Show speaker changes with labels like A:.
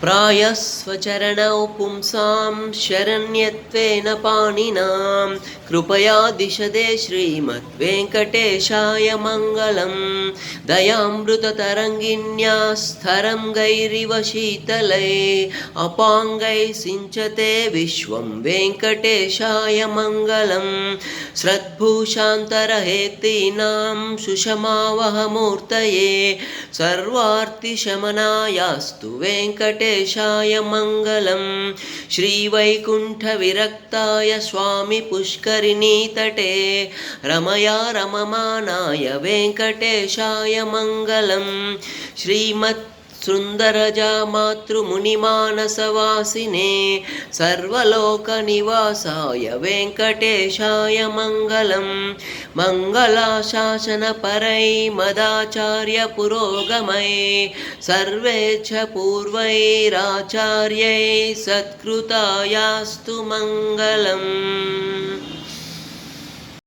A: प्रायः स्वचरणौ पुंसां शरण्यत्वेन पाणिनां कृपया दिशदे श्रीमद्वेङ्कटेशाय मङ्गलं दयामृततरङ्गिन्या स्तरं गैरिव शीतले। अपाङ्गैः सिञ्चते विश्वं वेङ्कटेशाय मङ्गलं श्रद्भूषान्तरहेतीनां सुषमावहमूर्तये। सर्वार्तिशमनायास्तु वेङ्कटेशाय मङ्गलं श्रीवैकुण्ठविरक्ताय स्वामि पुष्करिणीतटे रमया रममानाय वेङ्कटेशाय मङ्गलं श्रीमत् सुन्दरजा मातृमुनिमानसवासिने सर्वलोकनिवासाय वेङ्कटेशाय मङ्गलं मङ्गलाशासनपरै मदाचार्यपुरोगमै सर्वे च पूर्वैराचार्यै सत्कृतायास्तु मङ्गलम्